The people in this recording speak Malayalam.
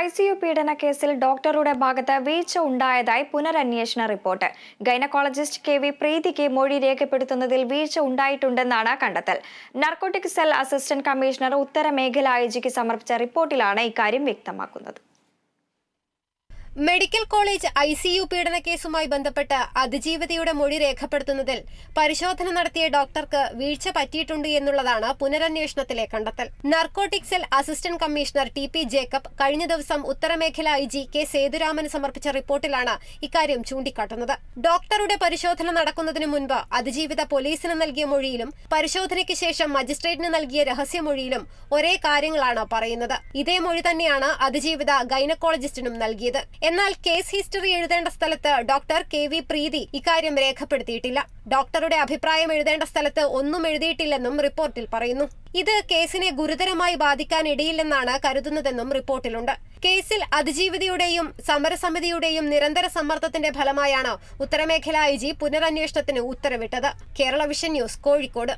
ഐ സി യു പീഡന കേസിൽ ഡോക്ടറുടെ ഭാഗത്ത് വീഴ്ച ഉണ്ടായതായി പുനരന്വേഷണ റിപ്പോർട്ട്. ഗൈനക്കോളജിസ്റ്റ് കെ വി പ്രീതിക്ക് മൊഴി രേഖപ്പെടുത്തുന്നതിൽ വീഴ്ച ഉണ്ടായിട്ടുണ്ടെന്നാണ് കണ്ടെത്തൽ. നർക്കോട്ടിക് സെൽ അസിസ്റ്റന്റ് കമ്മീഷണർ ഉത്തരമേഖല ഐ ജിക്ക് സമർപ്പിച്ച റിപ്പോർട്ടിലാണ് ഇക്കാര്യം വ്യക്തമാക്കുന്നത്. Medical college I C U പീഡന കേസുമായി ബന്ധപ്പെട്ട് അതിജീവിതയുടെ മൊഴി രേഖപ്പെടുത്തുന്നതിൽ പരിശോധന നടത്തിയ ഡോക്ടർക്ക് വീഴ്ച പറ്റിയിട്ടുണ്ട് എന്നുള്ളതാണ് പുനരന്വേഷണത്തിലെ കണ്ടെത്തൽ. Narcotic cell assistant commissioner T P Jacob കഴിഞ്ഞ ദിവസം ഉത്തരമേഖല ഐ ജി കെ സേതുരാമൻ സമർപ്പിച്ച റിപ്പോർട്ടിലാണ് ഇക്കാര്യം ചൂണ്ടിക്കാട്ടുന്നത്. ഡോക്ടറുടെ പരിശോധന നടക്കുന്നതിന് മുൻപ് അതിജീവിത പോലീസിന് നൽകിയ മൊഴിയിലും പരിശോധനയ്ക്ക് ശേഷം മജിസ്ട്രേറ്റിന് നൽകിയ രഹസ്യമൊഴിയിലും ഒരേ കാര്യങ്ങളാണ് പറയുന്നത്. ഇതേ മൊഴി തന്നെയാണ് അതിജീവിത ഗൈനക്കോളജിസ്റ്റിനും നൽകിയത്. എന്നാൽ കേസ് ഹിസ്റ്ററി എഴുതേണ്ട സ്ഥലത്ത് ഡോക്ടർ കെ വി പ്രീതി ഇക്കാര്യം രേഖപ്പെടുത്തിയിട്ടില്ല. ഡോക്ടറുടെ അഭിപ്രായം എഴുതേണ്ട സ്ഥലത്ത് ഒന്നും എഴുതിയിട്ടില്ലെന്നും റിപ്പോർട്ടിൽ പറയുന്നു. ഇത് കേസിനെ ഗുരുതരമായി ബാധിക്കാനിടയില്ലെന്നാണ് കരുതുന്നതെന്നും റിപ്പോർട്ടിലുണ്ട്. കേസിൽ അതിജീവിതയുടെയും സമരസമിതിയുടെയും നിരന്തര സമ്മർദ്ദത്തിന്റെ ഫലമായാണ് ഉത്തരമേഖല ഐ ജി പുനരന്വേഷണത്തിന് ഉത്തരവിട്ടത്. Kerala vision news Kozhikode.